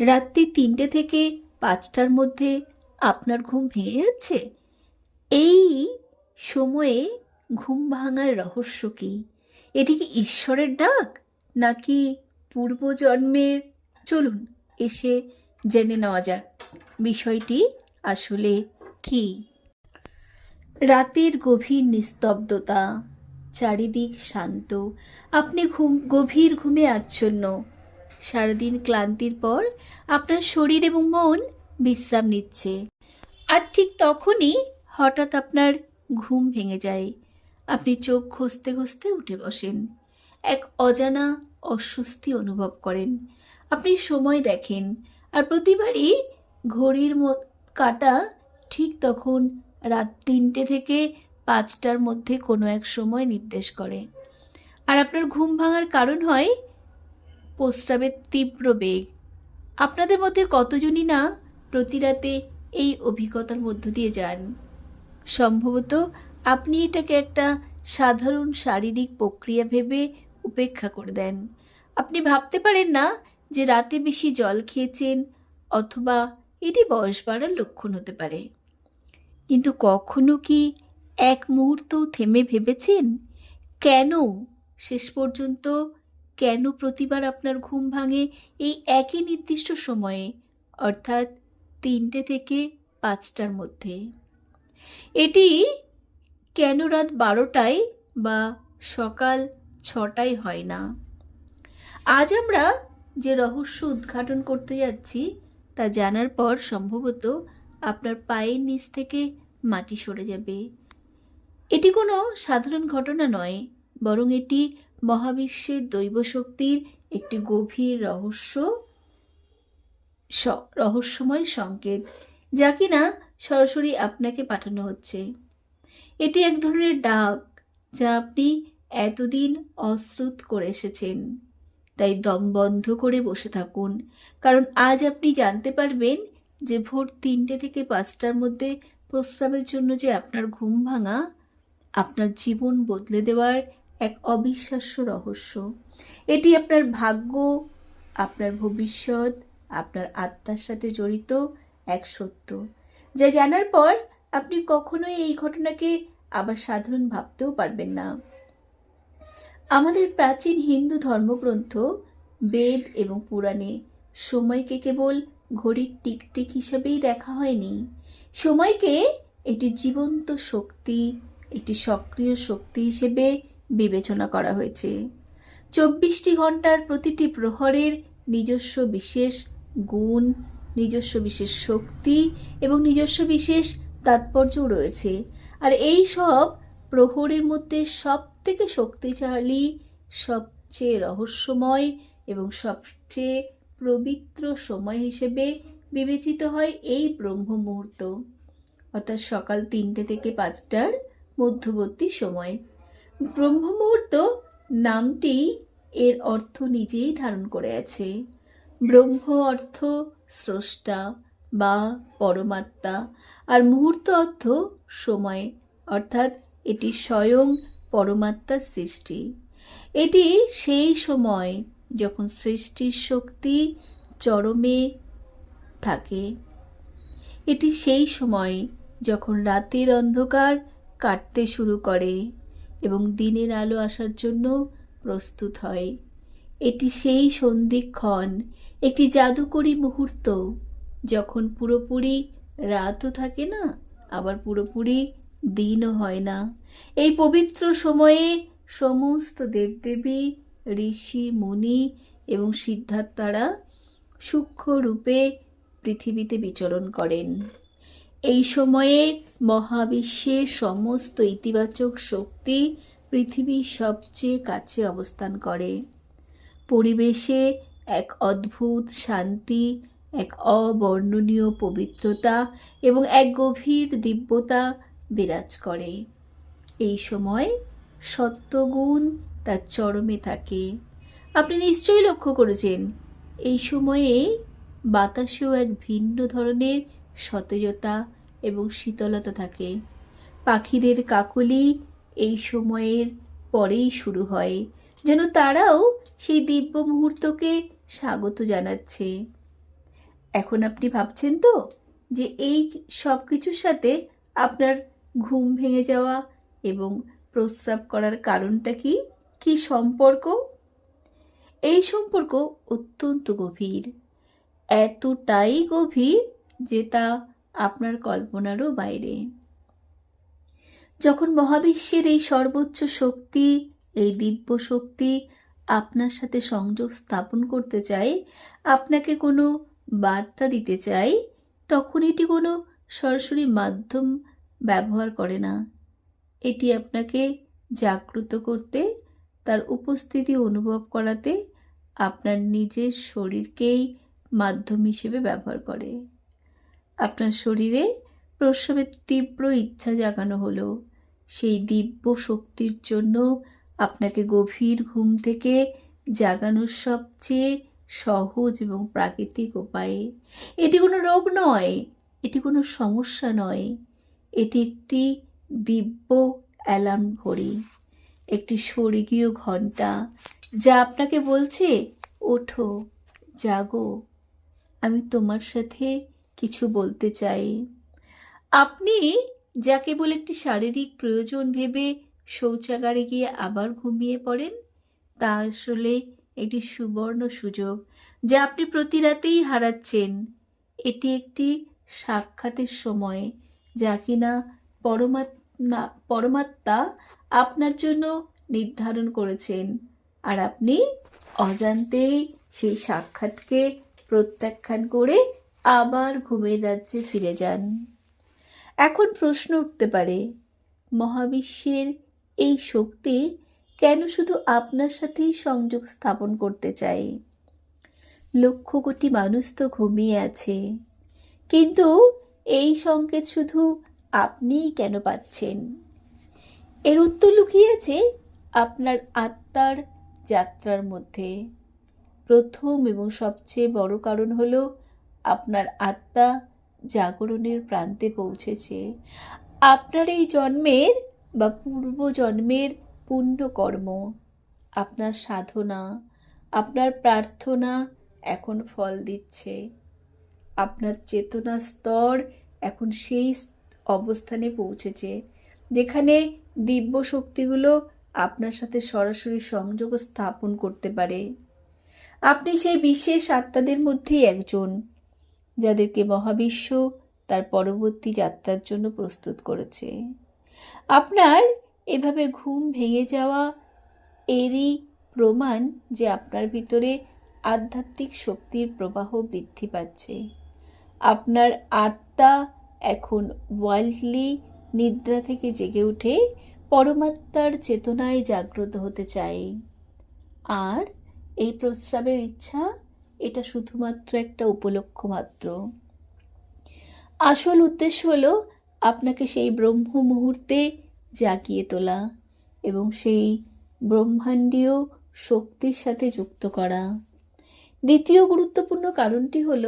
রাত্রি তিনটে থেকে পাঁচটার মধ্যে আপনার ঘুম ভেঙে যাচ্ছে? এই সময়ে ঘুম ভাঙার রহস্য কী? এটি কি ঈশ্বরের ডাক, নাকি পূর্বজন্মের? চলুন, এসে জেনে নেওয়া যাক। বিষয়টি আসলে কি? রাতের গভীর নিস্তব্ধতা, চারিদিক শান্ত। আপনি ঘুম, গভীর ঘুমে আচ্ছন্ন। সারাদিন ক্লান্তির পর আপনার শরীর এবং মন বিশ্রাম নিচ্ছে। আর ঠিক তখনই হঠাৎ আপনার ঘুম ভেঙে যায়। আপনি চোখ ঘষতে ঘষতে উঠে বসেন। এক অজানা অস্বস্তি অনুভব করেন। আপনি সময় দেখেন আর প্রতিবারই ঘড়ির কাটা ঠিক তখন রাত তিনটে থেকে পাঁচটার মধ্যে কোনো এক সময় নির্দেশ করে। আর আপনার ঘুম ভাঙার কারণ হয় প্রস্রাবের তীব্র বেগ। আপনাদের মধ্যে কতজনই না প্রতি রাতে এই অভিজ্ঞতার মধ্য দিয়ে যান? সম্ভবত আপনি এটাকে একটা সাধারণ শারীরিক প্রক্রিয়া ভেবে উপেক্ষা করে দেন। আপনি ভাবতে পারেন না যে রাতে বেশি জল খেয়েছেন অথবা এটি বয়স বাড়ার লক্ষণ হতে পারে। কিন্তু কখনো কি এক মুহূর্তও থেমে ভেবেছেন? কেন শেষ পর্যন্ত কেন প্রতিবার আপনার ঘুম ভাঙে এই একই নির্দিষ্ট সময়ে? অর্থাৎ তিনটে থেকে পাঁচটার মধ্যে। এটি কেন রাত বারোটায় বা সকাল ছটায় হয় না? আজ আমরা যে রহস্য উদ্ঘাটন করতে যাচ্ছি, তা জানার পর সম্ভবত আপনার পায়ের নিচ থেকে মাটি সরে যাবে। এটি কোনো সাধারণ ঘটনা নয়, বরং এটি মহাবিশ্বের দৈব শক্তির একটি গভীর রহস্য রহস্যময় সংকেত, যা কিনা সরাসরি আপনাকে পাঠানো হচ্ছে। এটি এক ধরনের ডাক, যা আপনি এতদিন অশ্রুত করে এসেছেন। তাই দম বন্ধ করে বসে থাকুন, কারণ আজ আপনি জানতে পারবেন যে ভোর তিনটে থেকে পাঁচটার মধ্যে প্রস্রাবের জন্য যে আপনার ঘুম ভাঙা, আপনার জীবন বদলে দেওয়ার এক অবিশ্বাস্য রহস্য। এটি আপনার ভাগ্য, আপনার ভবিষ্যৎ, আপনার আত্মার সাথে জড়িত এক সত্য, যা জানার পর আপনি কখনোই এই ঘটনাকে আবার সাধারণ ভাবতেও পারবেন না। আমাদের প্রাচীন হিন্দু ধর্মগ্রন্থ বেদ এবং পুরাণে সময়কে কেবল ঘড়ির টিকটিক হিসেবেই দেখা হয়নি। সময়কে এটি জীবন্ত শক্তি, একটি সক্রিয় শক্তি হিসেবে বিবেচনা করা হয়েছে। চব্বিশটি ঘণ্টার প্রতিটি প্রহরের নিজস্ব বিশেষ গুণ, নিজস্ব বিশেষ শক্তি এবং নিজস্ব বিশেষ তাৎপর্যও রয়েছে। আর এই সব প্রহরের মধ্যে সব থেকে শক্তিশালী, সবচেয়ে রহস্যময় এবং সবচেয়ে পবিত্র সময় হিসেবে বিবেচিত হয় এই ব্রহ্ম মুহূর্ত অর্থাৎ সকাল তিনটে থেকে পাঁচটার মধ্যবর্তী সময়। ব্রহ্ম মুহূর্ত নামটি এর অর্থ নিজেই ধারণ করে আছে। ব্রহ্ম অর্থ স্রষ্টা বা পরমাত্মা, আর মুহূর্ত অর্থ সময়, অর্থাৎ এটি স্বয়ং পরমাত্মার সৃষ্টি। এটি সেই সময় যখন সৃষ্টির শক্তি চরমে থাকে। এটি সেই সময় যখন রাতের অন্ধকার কাটতে শুরু করে। এবং দিনের আলো আসার জন্য প্রস্তুত হয়। এটি সেই সন্ধিক্ষণ, একটি জাদুকরী মুহূর্ত, যখন পুরোপুরি রাতও থাকে না, আবার পুরোপুরি দিনও হয় না। এই পবিত্র সময়ে সমস্ত দেবদেবী, ঋষি, মুনি এবং সিদ্ধার্থারা সূক্ষ্ম রূপে পৃথিবীতে বিচরণ করেন। এই সময়ে মহাবিশ্বের সমস্ত ইতিবাচক শক্তি পৃথিবীর সবচেয়ে কাছে অবস্থান করে। পরিবেশে এক অদ্ভুত শান্তি, এক অবর্ণনীয় পবিত্রতা এবং এক গভীর দিব্যতা বিরাজ করে। এই সময় সত্যগুণ তার চরমে থাকে। আপনি নিশ্চয়ই লক্ষ্য করেছেন, এই সময়ে বাতাসেও এক ভিন্ন ধরনের সতেজতা এবং শীতলতা থাকে। পাখিদের কাকলি এই সময়ের পরেই শুরু হয়, যেন তারাও সেই দিব্য মুহূর্তকে স্বাগত জানাচ্ছে। এখন আপনি ভাবছেন তো যে এই সব কিছুর সাথে আপনার ঘুম ভেঙে যাওয়া এবং প্রস্রাব করার কারণটা কি? কি সম্পর্ক? এই সম্পর্ক অত্যন্ত গভীর। এতটাই গভীর যে তা আপনার কল্পনারও বাইরে। যখন মহাবিশ্বের এই সর্বোচ্চ শক্তি, এই দিব্য শক্তি আপনার সাথে সংযোগ স্থাপন করতে চায়, আপনাকে কোনো বার্তা দিতে চায়, তখন এটি কোনো সরাসরি মাধ্যম ব্যবহার করে না। এটি আপনাকে জাগ্রত করতে, তার উপস্থিতি অনুভব করাতে আপনার নিজের শরীরকেই মাধ্যম হিসেবে ব্যবহার করে। আপনার শরীরে প্রসবের তীব্র ইচ্ছা জাগানো হলো। সেই দিব্য শক্তির জন্য আপনাকে গভীর ঘুম থেকে জাগানোর সবচেয়ে সহজ এবং প্রাকৃতিক উপায়ে। এটি কোনো রোগ নয়, এটি কোনো সমস্যা নয়। এটি একটি দিব্য অ্যালার্ম ঘড়ি, একটি স্বর্গীয় ঘণ্টা যা আপনাকে বলছে, ওঠো, জাগো। আমি তোমার সাথে কিছু বলতে চাই। আপনি যা কেবল একটি শারীরিক প্রয়োজন ভেবে শৌচাগারে গিয়ে আবার ঘুমিয়ে পড়েন, তা আসলে একটি সুবর্ণ সুযোগ যা আপনি প্রতি রাতেই হারাচ্ছেন। এটি একটি সাক্ষাতের সময় যা কিনা পরমাত্মা পরমাত্মা আপনার জন্য নির্ধারণ করেছেন আর আপনি অজান্তেই সেই সাক্ষাৎকে প্রত্যাখ্যান করে আবার ঘুমের রাজ্যে ফিরে যান। এখন প্রশ্ন উঠতে পারে, মহাবিশ্বের এই শক্তি কেন শুধু আপনার সাথেই সংযোগ স্থাপন করতে চাই লক্ষ কোটি মানুষ তো ঘুমিয়ে আছে, কিন্তু এই সংকেত শুধু আপনিই কেন পাচ্ছেন? এর উত্তর লুকিয়েছে আপনার আত্মার যাত্রার মধ্যে। প্রথম এবং সবচেয়ে বড় কারণ হলো আপনার আত্মা জাগরণের প্রান্তে পৌঁছেছে। আপনার এই জন্মের বা পূর্ব জন্মের পুণ্যকর্ম, আপনার সাধনা, আপনার প্রার্থনা এখন ফল দিচ্ছে। আপনার চেতনা স্তর এখন সেই অবস্থানে পৌঁছেছে, যেখানে দিব্য শক্তিগুলো আপনার সাথে সরাসরি সংযোগ স্থাপন করতে পারে। আপনি সেই বিশেষ আত্মাদের মধ্যেই একজন। যাদেরকে মহাবিশ্ব তার পরবর্তী যাত্রার জন্য প্রস্তুত করেছে। আপনার এভাবে ঘুম ভেঙে যাওয়া এরই প্রমাণ যে আপনার ভিতরে আধ্যাত্মিক শক্তির প্রবাহ বৃদ্ধি পাচ্ছে। আপনার আত্মা এখন ওয়ার্ল্ডলি নিদ্রা থেকে জেগে উঠে পরমাত্মার চেতনায় জাগ্রত হতে চায়। আর এই প্রস্রাবের ইচ্ছা এটা শুধুমাত্র একটা উপলক্ষ মাত্র। আসল উদ্দেশ্য হলো আপনাকে সেই ব্রহ্ম মুহূর্তে জাগিয়ে তোলা এবং সেই ব্রহ্মাণ্ডীয় শক্তির সাথে যুক্ত করা। দ্বিতীয় গুরুত্বপূর্ণ কারণটি হল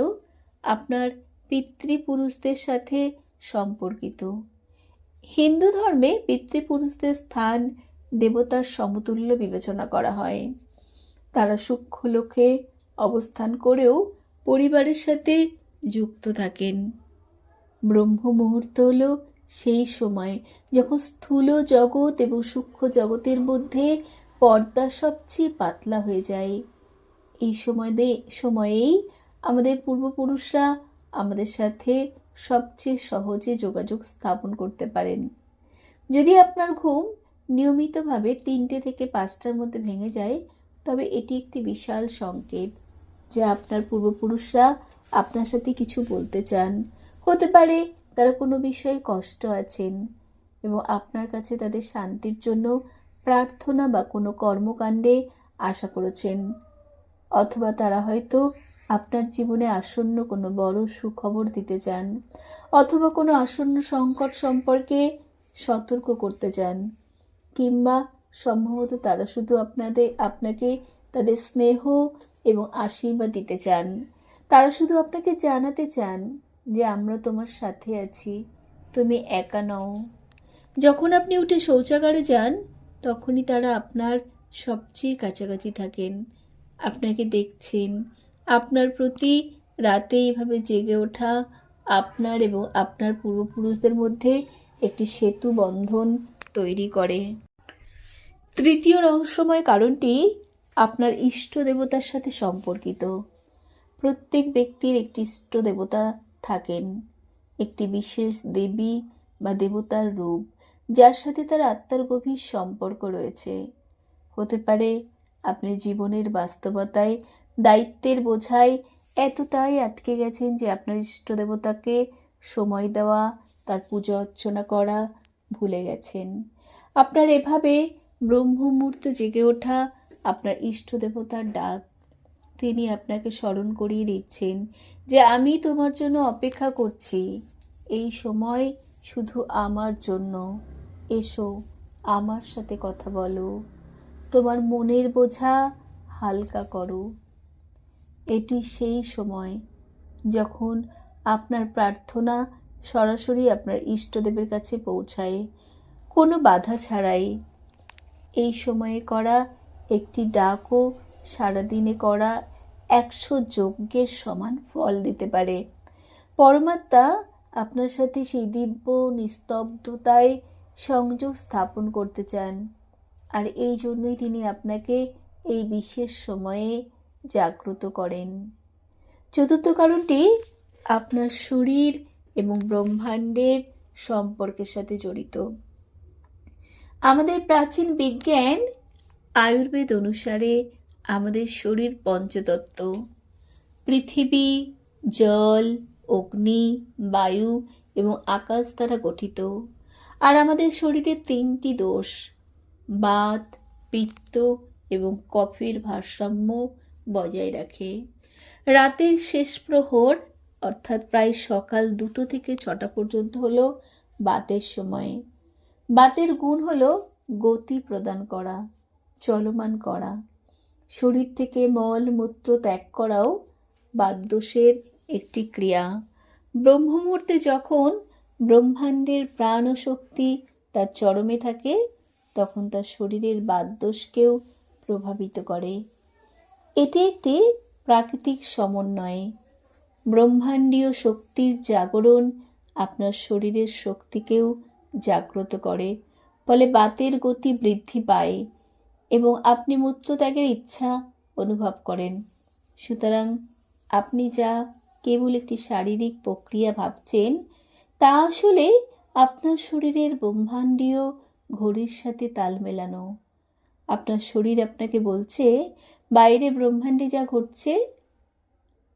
আপনার পিতৃপুরুষদের সাথে সম্পর্কিত। হিন্দু ধর্মে পিতৃপুরুষদের স্থান দেবতার সমতুল্য বিবেচনা করা হয়। তারা সূক্ষ্ম লোকে অবস্থান করেও পরিবারের সাথে যুক্ত থাকেন। ব্রহ্ম মুহূর্ত হলো সেই সময় যখন স্থূল জগৎ এবং সূক্ষ্ম জগতের মধ্যে পর্দা সবচেয়ে পাতলা হয়ে যায়। এই সময় দে সময়েই আমাদের পূর্বপুরুষরা আমাদের সাথে সবচেয়ে সহজে যোগাযোগ স্থাপন করতে পারেন। যদি আপনার ঘুম নিয়মিতভাবে তিনটে থেকে পাঁচটার মধ্যে ভেঙে যায়, তবে এটি একটি বিশাল সংকেত। যে আপনার পূর্বপুরুষরা আপনার সাথে কিছু বলতে চান। হতে পারে তারা কোনো বিষয়ে কষ্ট আছেন এবং আপনার কাছে তাদের শান্তির জন্য প্রার্থনা বা কোনো কর্মকাণ্ডে আশা করেছেন। অথবা তারা হয়তো আপনার জীবনে আসন্ন কোনো বড় সুখবর দিতে চান অথবা কোনো আসন্ন সংকট সম্পর্কে সতর্ক করতে চান কিংবা সম্ভবত তারা শুধু আপনাদের, আপনাকে তাদের স্নেহ এবং আশীর্বাদ দিতে চান। তারা শুধু আপনাকে জানাতে চান যে, আমরা তোমার সাথে আছি, তুমি একা নও। যখন আপনি উঠে শৌচাগারে যান, তখনই তারা আপনার সবচেয়ে কাছাকাছি থাকেন। আপনাকে দেখছেন। আপনার প্রতি রাতে এইভাবে জেগে ওঠা আপনার এবং আপনার পূর্বপুরুষদের মধ্যে একটি সেতু বন্ধন তৈরি করে। তৃতীয় রহস্যময় কারণটি আপনার ইষ্ট দেবতার সাথে সম্পর্কিত। প্রত্যেক ব্যক্তির একটি ইষ্ট দেবতা থাকেন। একটি বিশেষ দেবী বা দেবতার রূপ, যার সাথে তার আত্মার গভীর সম্পর্ক রয়েছে। হতে পারে আপনি জীবনের বাস্তবতায় দায়িত্বের বোঝায় এতটাই আটকে গেছেন যে আপনার ইষ্ট দেবতাকে সময় দেওয়া, তার পূজা অর্চনা করা ভুলে গেছেন। আপনার এভাবে ব্রহ্ম মুহূর্তে জেগে ওঠা আপনার ইষ্ট দেবতার ডাক তিনি আপনাকে স্মরণ করিয়ে দিচ্ছেন যে আমি তোমার জন্য অপেক্ষা করছি। এই সময় শুধু আমার জন্য। এসো, আমার সাথে কথা বলো। তোমার মনের বোঝা হালকা করো। এটি সেই সময় যখন আপনার প্রার্থনা সরাসরি আপনার ইষ্টদেবের কাছে পৌঁছায়। কোনো বাধা ছাড়াই এই সময়ে করা একটি ডাকও সারাদিনে করা একশো যজ্ঞের সমান ফল দিতে পারে। পরমাত্মা আপনার সাথে সেই দিব্য নিস্তব্ধতায় সংযোগ স্থাপন করতে চান। আর এই জন্যই তিনি আপনাকে এই বিশেষ সময়ে জাগ্রত করেন। চতুর্থ কারণটি আপনার শরীর এবং ব্রহ্মাণ্ডের সম্পর্কের সাথে জড়িত। আমাদের প্রাচীন বিজ্ঞান আয়ুর্বেদ অনুসারে আমাদের শরীর পঞ্চতত্ত্ব। পৃথিবী, জল, অগ্নি, বায়ু এবং আকাশ দ্বারা গঠিত। আর আমাদের শরীরে তিনটি দোষ, বাত, পিত্ত এবং কফির ভারসাম্য বজায় রাখে। রাতের শেষ প্রহর, অর্থাৎ প্রায় সকাল দুটো থেকে ছটা পর্যন্ত হলো বাতের সময়। বাতের গুণ হলো গতি প্রদান করা। চলমান করা। শরীর থেকে মল মূত্র ত্যাগ করাও বাদ্যসের একটি ক্রিয়া। ব্রহ্মমূর্তে যখন ব্রহ্মাণ্ডের প্রাণ ও শক্তি তার চরমে থাকে, তখন তার শরীরের বাদ্যসকেও প্রভাবিত করে। এটি একটি প্রাকৃতিক সমন্বয়ে। ব্রহ্মাণ্ডীয় শক্তির জাগরণ আপনার শরীরের শক্তিকেও জাগ্রত করে, ফলে বাতের গতি বৃদ্ধি পায়। এবং আপনি মূত্রত্যাগের ইচ্ছা অনুভব করেন। সুতরাং আপনি যা কেবল একটি শারীরিক প্রক্রিয়া ভাবছেন, তা আসলে আপনার শরীরের ব্রহ্মাণ্ডীয় ঘড়ির সাথে তাল মেলানো। আপনার শরীর আপনাকে বলছে, বাইরে ব্রহ্মাণ্ডে যা ঘটছে,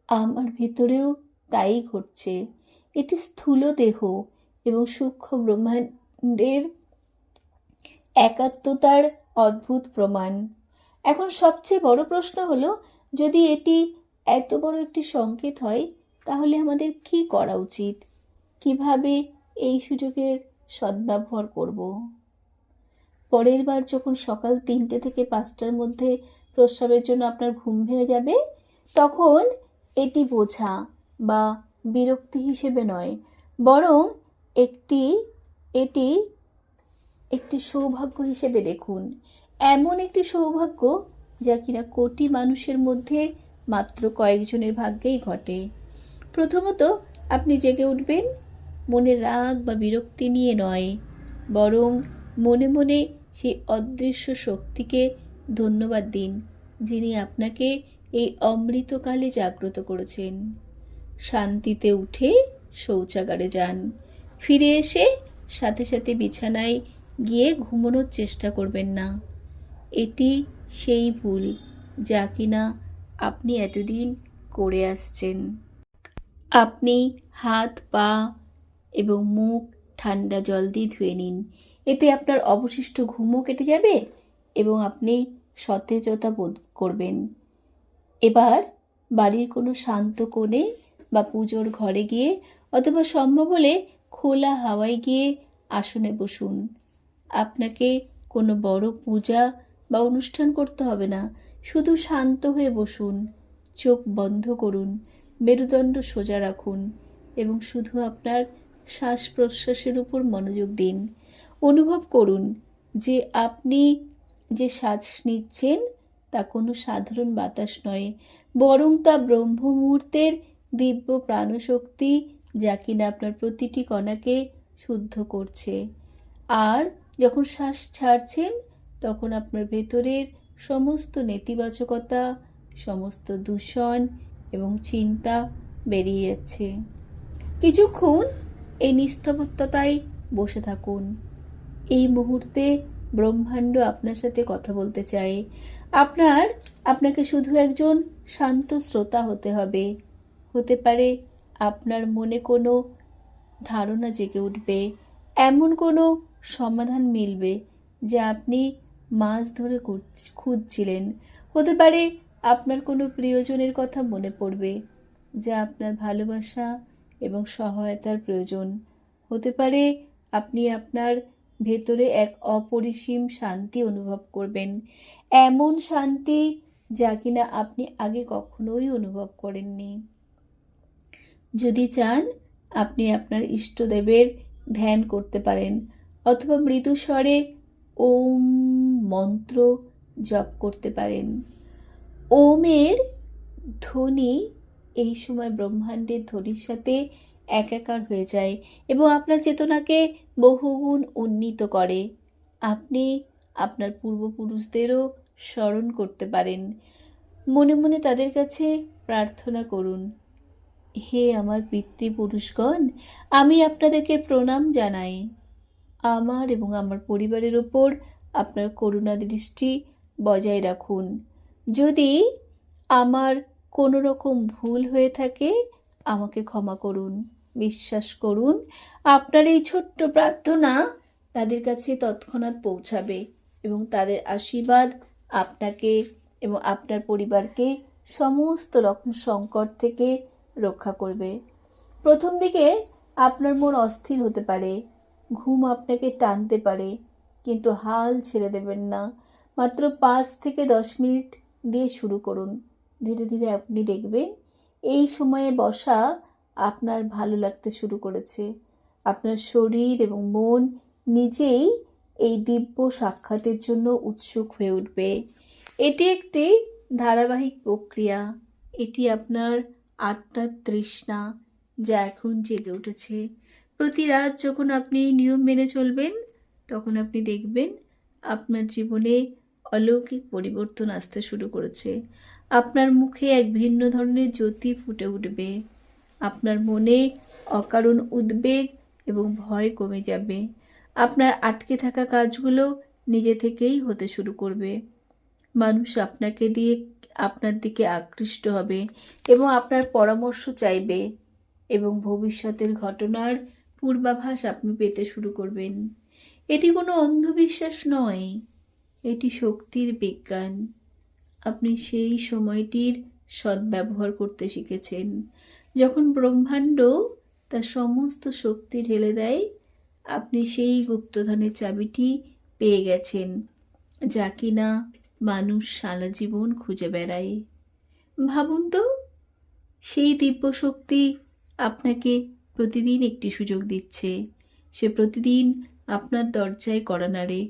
আমার ভেতরেও তাই ঘটছে। এটি স্থূল দেহ এবং সূক্ষ্ম ব্রহ্মাণ্ডের একাত্মতার অদ্ভুত প্রমাণ। এখন সবচেয়ে বড় প্রশ্ন হলো, যদি এটি এত বড় একটি সংকেত হয়, তাহলে আমাদের কি করা উচিত? কীভাবে এই সুযোগের সদ্ব্যবহার করব? পরের বার যখন সকাল তিনটে থেকে পাঁচটার মধ্যে প্রস্রাবের জন্য আপনার ঘুম ভেঙে যাবে, তখন এটি বোঝা বা বিরক্তি হিসেবে নয়, বরং একটি, এটি একটি সৌভাগ্য হিসেবে দেখুন। এমন একটি সৌভাগ্য যা কিনা কোটি মানুষের মধ্যে মাত্র কয়েকজনের ভাগ্যেই ঘটে। প্রথমত, আপনি জেগে উঠবেন, মনে রাগ বা বিরক্তি নিয়ে নয়, বরং মনে মনে সেই অদৃশ্য শক্তিকে ধন্যবাদ দিন, যিনি আপনাকে এই অমৃতকালে জাগ্রত করেছেন। শান্তিতে উঠে শৌচাগারে যান, ফিরে এসে সাথে সাথে বিছানায় গিয়ে ঘুমানোর চেষ্টা করবেন না। এটি সেই ভুল যা কিনা আপনি এতদিন করে আসছেন। আপনি হাত, পা এবং মুখ ঠান্ডা জল দিয়ে ধুয়ে নিন। এতে আপনার অবশিষ্ট ঘুমও কেটে যাবে এবং আপনি সতেজতা বোধ করবেন। এবার বাড়ির কোনো শান্ত কোণে বা পুজোর ঘরে গিয়ে অথবা সম্ভব হলে খোলা হাওয়ায় গিয়ে আসনে বসুন। আপনাকে কোনো বড় পূজা বা অনুষ্ঠান করতে হবে না। শুধু শান্ত হয়ে বসুন, চোখ বন্ধ করুন, মেরুদণ্ড সোজা রাখুন এবং শুধু আপনার শ্বাস প্রশ্বাসের উপর মনোযোগ দিন। অনুভব করুন যে আপনি যে শ্বাস নিচ্ছেন তা কোনো সাধারণ বাতাস নয়, বরং তা ব্রহ্ম মুহূর্তের দিব্য প্রাণশক্তি যা কিনা আপনার প্রতিটি কণাকে শুদ্ধ করছে। আর যখন শ্বাস ছাড়ছেন, তখন আপনার ভেতরের সমস্ত নেতিবাচকতা, সমস্ত দূষণ এবং চিন্তা বেরিয়ে যাচ্ছে। কিছুক্ষণ এই নিস্তব্ধতায় বসে থাকুন। এই মুহূর্তে ব্রহ্মাণ্ড আপনার সাথে কথা বলতে চায়। আপনার, আপনাকে শুধু একজন শান্ত শ্রোতা হতে হবে। হতে পারে আপনার মনে কোনো ধারণা জেগে উঠবে। এমন কোনো সমাধান মিলবে যা আপনি মাছ ধরে খুঁজছিলেন। হতে পারে আপনার কোনো প্রিয়জনের কথা মনে পড়বে যা আপনার ভালোবাসা এবং সহায়তার প্রয়োজন। হতে পারে আপনি আপনার ভেতরে এক অপরিসীম শান্তি অনুভব করবেন। এমন শান্তি যা কিনা আপনি আগে কখনোই অনুভব করেননি। যদি চান, আপনি আপনার ইষ্টদেবের ধ্যান করতে পারেন। অথবা মৃদু স্বরে ওম মন্ত্র জপ করতে পারেন। ওমের ধ্বনি এই সময় ব্রহ্মাণ্ডের ধ্বনির সাথে একাকার হয়ে যায় এবং আপনার চেতনাকে বহুগুণ উন্নীত করে। আপনি আপনার পূর্বপুরুষদেরও স্মরণ করতে পারেন। মনে মনে তাদের কাছে প্রার্থনা করুন, হে আমার পিতৃপুরুষগণ, আমি আপনাদেরকে প্রণাম জানাই। আমার এবং আমার পরিবারের ওপর আপনার করুণা দৃষ্টি বজায় রাখুন। যদি আমার কোনো রকম ভুল হয়ে থাকে, আমাকে ক্ষমা করুন, বিশ্বাস করুন। আপনার এই ছোট্ট প্রার্থনা তাদের কাছে তৎক্ষণাৎ পৌঁছাবে এবং তাদের আশীর্বাদ আপনাকে এবং আপনার পরিবারকে সমস্ত রকম সংকট থেকে রক্ষা করবে। প্রথম দিকে আপনার মন অস্থির হতে পারে। ঘুম আপনাকে টানতে পারে, কিন্তু হাল ছেড়ে দেবেন না। মাত্র পাঁচ থেকে দশ মিনিট দিয়ে শুরু করুন। ধীরে ধীরে আপনি দেখবেন, এই সময়ে বসা আপনার ভালো লাগতে শুরু করেছে। আপনার শরীর এবং মন নিজেই এই দিব্য সাক্ষাতের জন্য উৎসুক হয়ে উঠবে। এটি একটি ধারাবাহিক প্রক্রিয়া। এটি আপনার আত্মার তৃষ্ণা যা এখন জেগে উঠেছে। প্রতি রাত যখন আপনি নিয়ম মেনে চলবেন, তখন আপনি দেখবেন আপনার জীবনে অলৌকিক পরিবর্তন আসতে শুরু করেছে। আপনার মুখে এক ভিন্ন ধরনের জ্যোতি ফুটে উঠবে। আপনার মনে অকারণ উদ্বেগ এবং ভয় কমে যাবে। আপনার আটকে থাকা কাজগুলো নিজে থেকেই হতে শুরু করবে। মানুষ আপনাকে দিয়ে আপনার দিকে আকৃষ্ট হবে এবং আপনার পরামর্শ চাইবে এবং ভবিষ্যতের ঘটনার পূর্বাভাস আপনি পেতে শুরু করবেন। এটি কোনো অন্ধবিশ্বাস নয়, এটি শক্তির বিজ্ঞান। আপনি সেই সময়টির সদ্ব্যবহার করতে শিখেছেন। যখন ব্রহ্মাণ্ড তার সমস্ত শক্তি ঢেলে দেয়, আপনি সেই গুপ্তধনের চাবিটি পেয়ে গেছেন, যা কিনা মানুষ সারা জীবন খুঁজে বেড়ায়। ভাবুন তো, সেই দিব্য শক্তি আপনাকে প্রতিদিন একটি সুযোগ দিচ্ছে। সে প্রতিদিন আপনার দরজায় কড়া নাড়ে,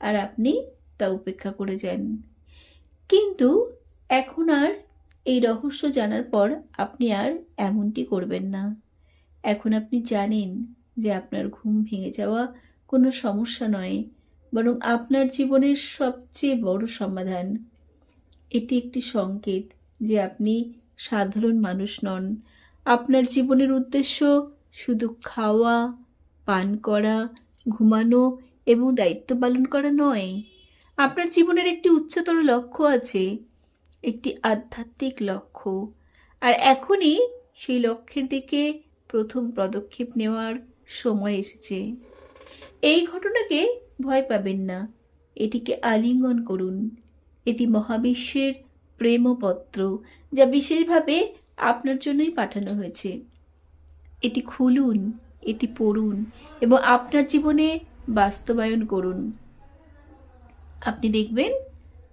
আর আপনি তা উপেক্ষা করে যান। কিন্তু এখন আর এই রহস্য জানার পর আপনি আর এমনটি করবেন না। এখন আপনি জানেন যে আপনার ঘুম ভেঙে যাওয়া কোনো সমস্যা নয়, বরং আপনার জীবনের সবচেয়ে বড় সমাধান। এটি একটি সংকেত যে আপনি সাধারণ মানুষ নন আপনার জীবনের উদ্দেশ্য শুধু খাওয়া, পান করা, ঘুমানো এবং দায়িত্ব পালন করা নয়। আপনার জীবনের একটি উচ্চতর লক্ষ্য আছে, একটি আধ্যাত্মিক লক্ষ্য। আর এখনই সেই লক্ষ্যের দিকে প্রথম পদক্ষেপ নেওয়ার সময় এসেছে। এই ঘটনাকে ভয় পাবেন না। এটিকে আলিঙ্গন করুন। এটি মহাবিশ্বের প্রেমপত্র, যা বিশেষভাবে আপনার জন্যই পাঠানো হয়েছে। এটি খুলুন, এটি পড়ুন এবং আপনার জীবনে বাস্তবায়ন করুন। আপনি দেখবেন,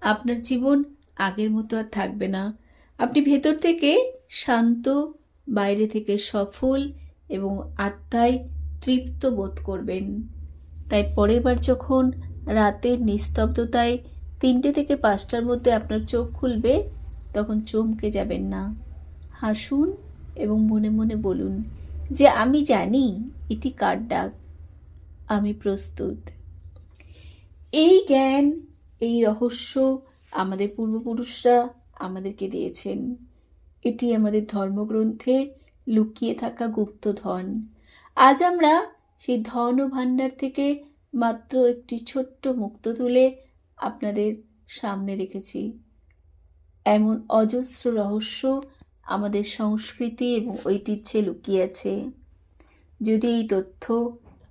আপনার জীবন আগের মতো আর থাকবে না। আপনি ভেতর থেকে শান্ত, বাইরে থেকে সফল এবং আত্মায় তৃপ্ত বোধ করবেন। তাই পরের বার যখন রাতের নিস্তব্ধতায় তিনটে থেকে পাঁচটার মধ্যে আপনার চোখ খুলবে, তখন চমকে যাবেন না। হাসুন এবং মনে মনে বলুন যে আমি জানি এটি কার ডাক। আমি প্রস্তুত। এই জ্ঞান, এই রহস্য আমাদের পূর্বপুরুষরা আমাদেরকে দিয়েছেন। এটি আমাদের ধর্মগ্রন্থে লুকিয়ে থাকা গুপ্ত ধন। আজ আমরা সেই ধন ও ভাণ্ডার থেকে মাত্র একটি ছোট্ট মুক্ত তুলে আপনাদের সামনে রেখেছি। এমন অজস্র রহস্য আমাদের সংস্কৃতি এবং ঐতিহ্যে লুকিয়ে আছে যদি এই তথ্য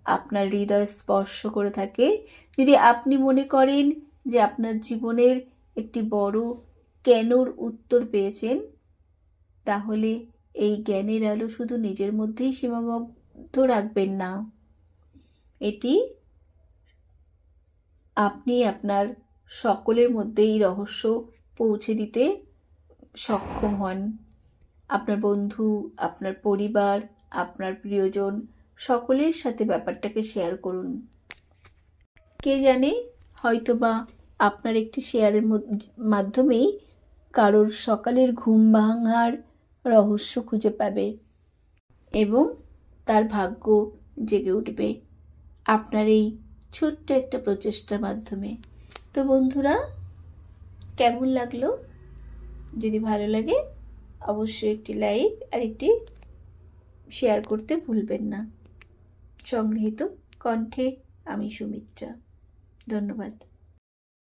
আপনার হৃদয় স্পর্শ করে থাকে, যদি আপনি মনে করেন যে আপনার জীবনের একটি বড় কেনর উত্তর পেয়েছেন, তাহলে এই জ্ঞানের আলো শুধু নিজের মধ্যেই সীমাবদ্ধ রাখবেন না। এটি আপনি আপনার সকলের মধ্যে এই রহস্য পৌঁছে দিতে সক্ষম হন। আপনার বন্ধু, আপনার পরিবার, আপনার প্রিয়জন, সকলের সাথে ব্যাপারটাকে শেয়ার করুন। কে জানে, হয়তোবা আপনার একটি শেয়ারের মধ্য- মাধ্যমেই কারোর সকালের ঘুম ভাঙার রহস্য খুঁজে পাবে এবং তার ভাগ্য জেগে উঠবে আপনার এই ছোট্ট একটা প্রচেষ্টার মাধ্যমে। তো বন্ধুরা, কেমন লাগল? যদি ভালো লাগে অবশ্যই একটি লাইক আর একটি শেয়ার করতে ভুলবেন না। সংগৃহীত কণ্ঠে আমি সুমিত্রা। ধন্যবাদ।